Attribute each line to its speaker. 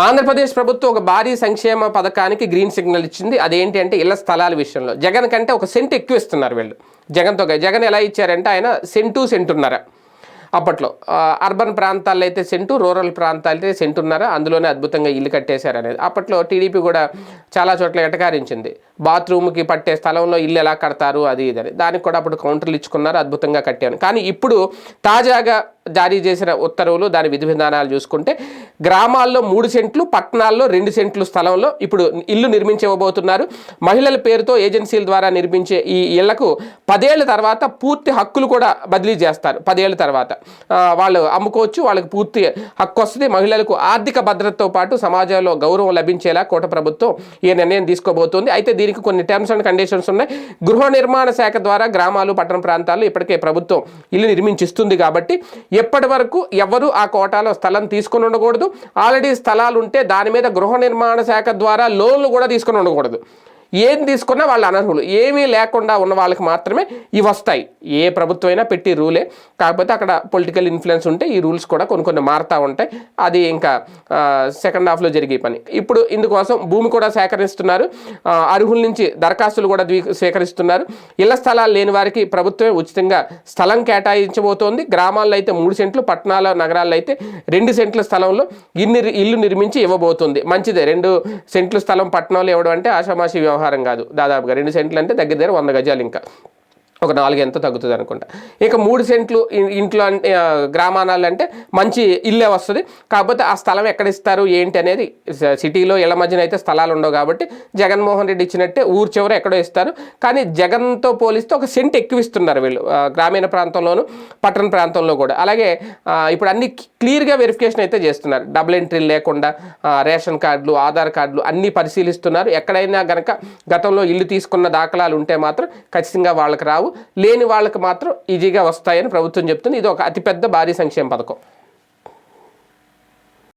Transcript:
Speaker 1: ఆంధ్రప్రదేశ్ ప్రభుత్వం ఒక భారీ సంక్షేమ పథకానికి గ్రీన్ సిగ్నల్ ఇచ్చింది. అదేంటి అంటే ఇళ్ళ స్థలాల విషయంలో. జగన్ కంటే ఒక సెంట్ ఎక్కువ ఇస్తున్నారు వీళ్ళు. జగన్తో జగన్ ఎలా ఇచ్చారంటే ఆయన సెంటు సెంటున్నారా అప్పట్లో. అర్బన్ ప్రాంతాల్లో అయితే సెంటు రూరల్ ప్రాంతాలైతే అయితే అందులోనే అద్భుతంగా ఇల్లు కట్టేశారు అనేది. అప్పట్లో టీడీపీ కూడా చాలా చోట్ల ఎటకారించింది. బాత్రూమ్కి పట్టే స్థలంలో ఇల్లు ఎలా కడతారు? అది ఇది అని. దానికి కూడా అప్పుడు కౌంటర్లు ఇచ్చుకున్నారు అద్భుతంగా కట్టాను కానీ ఇప్పుడు తాజాగా జారీ చేసిన ఉత్తర్వులు దాని విధి విధానాలు చూసుకుంటే గ్రామాల్లో మూడు సెంట్లు పట్టణాల్లో రెండు సెంట్లు స్థలంలో ఇప్పుడు ఇల్లు నిర్మించబోతున్నారు. మహిళల పేరుతో ఏజెన్సీల ద్వారా నిర్మించే ఈ ఇళ్ళకు పదేళ్ళ తర్వాత పూర్తి హక్కులు కూడా బదిలీ చేస్తారు. పదేళ్ళ తర్వాత వాళ్ళు అమ్ముకోవచ్చు వాళ్ళకి పూర్తి హక్కు వస్తుంది. మహిళలకు ఆర్థిక భద్రతతో పాటు సమాజంలో గౌరవం లభించేలా కోట ప్రభుత్వం ఈ నిర్ణయం తీసుకోబోతోంది. అయితే దీనికి కొన్ని టర్మ్స్ అండ్ కండిషన్స్ ఉన్నాయి. గృహ నిర్మాణ శాఖ ద్వారా గ్రామాలు పట్టణ ప్రాంతాల్లో ఇప్పటికే ప్రభుత్వం ఇల్లు నిర్మించిస్తుంది కాబట్టి ఎప్పటి వరకు ఎవరు ఆ కోటాలో స్థలం తీసుకుని ఉండకూడదు. ఆల్రెడీ స్థలాలు ఉంటే దాని మీద గృహ నిర్మాణ శాఖ ద్వారా లోన్లు కూడా తీసుకొని ఉండకూడదు. ఏం తీసుకున్నా వాళ్ళు అనర్హులు. ఏమీ లేకుండా ఉన్న వాళ్ళకి మాత్రమే ఇవి వస్తాయి. ఏ ప్రభుత్వం అయినా పెట్టి రూలే. కాకపోతే అక్కడ పొలిటికల్ ఇన్ఫ్లుయెన్స్ ఉంటే ఈ రూల్స్ కూడా కొన్ని కొన్ని మారుతూ ఉంటాయి. అది ఇంకా సెకండ్ హాఫ్లో జరిగే పని. ఇప్పుడు ఇందుకోసం భూమి కూడా సేకరిస్తున్నారు. అర్హుల నుంచి దరఖాస్తులు కూడా ద్వీ సేకరిస్తున్నారు. ఇళ్ళ స్థలాలు లేని వారికి ప్రభుత్వమే ఉచితంగా స్థలం కేటాయించబోతోంది. గ్రామాల్లో అయితే మూడు సెంట్లు పట్టణాల నగరాల్లో అయితే రెండు సెంట్ల స్థలంలో ఇన్ని ఇల్లు నిర్మించి ఇవ్వబోతుంది. మంచిదే. రెండు సెంట్లు స్థలం పట్టణంలో ఇవ్వడం అంటే ఆషామాషి వ్యవహారం. కాదు. దాదాపుగా రెండు సెంట్లు అంటే దగ్గర దగ్గర వంద గజాలు ఇంకా. ఒక నాలుగు ఎంత తగ్గుతుంది అనుకుంటా. ఇక మూడు సెంట్లు ఇంట్లో అంటే అంటే మంచి ఇల్లే వస్తుంది. కాకపోతే ఆ స్థలం ఎక్కడ ఇస్తారు ఏంటి అనేది సిటీలో ఇళ్ళ మధ్యన అయితే స్థలాలు ఉండవు కాబట్టి జగన్మోహన్ రెడ్డి ఇచ్చినట్టే ఊరు చివర ఎక్కడో ఇస్తారు. కానీ జగన్తో పోలిస్తే ఒక సెంట్ ఎక్కువ ఇస్తున్నారు వీళ్ళు గ్రామీణ ప్రాంతంలోను పట్టణ ప్రాంతంలో కూడా. అలాగే ఇప్పుడు అన్ని క్లియర్గా వెరిఫికేషన్ అయితే చేస్తున్నారు. డబుల్ ఎంట్రీ లేకుండా రేషన్ కార్డులు ఆధార్ కార్డులు అన్నీ పరిశీలిస్తున్నారు. ఎక్కడైనా కనుక గతంలో ఇల్లు తీసుకున్న దాఖలాలు ఉంటే మాత్రం ఖచ్చితంగా వాళ్ళకి రావు. లేని వాళ్ళకి మాత్రం ఈజీగా వస్తాయని ప్రభుత్వం చెప్తుంది. ఇది ఒక అతిపెద్ద భారీ సంక్షేమ పథకం.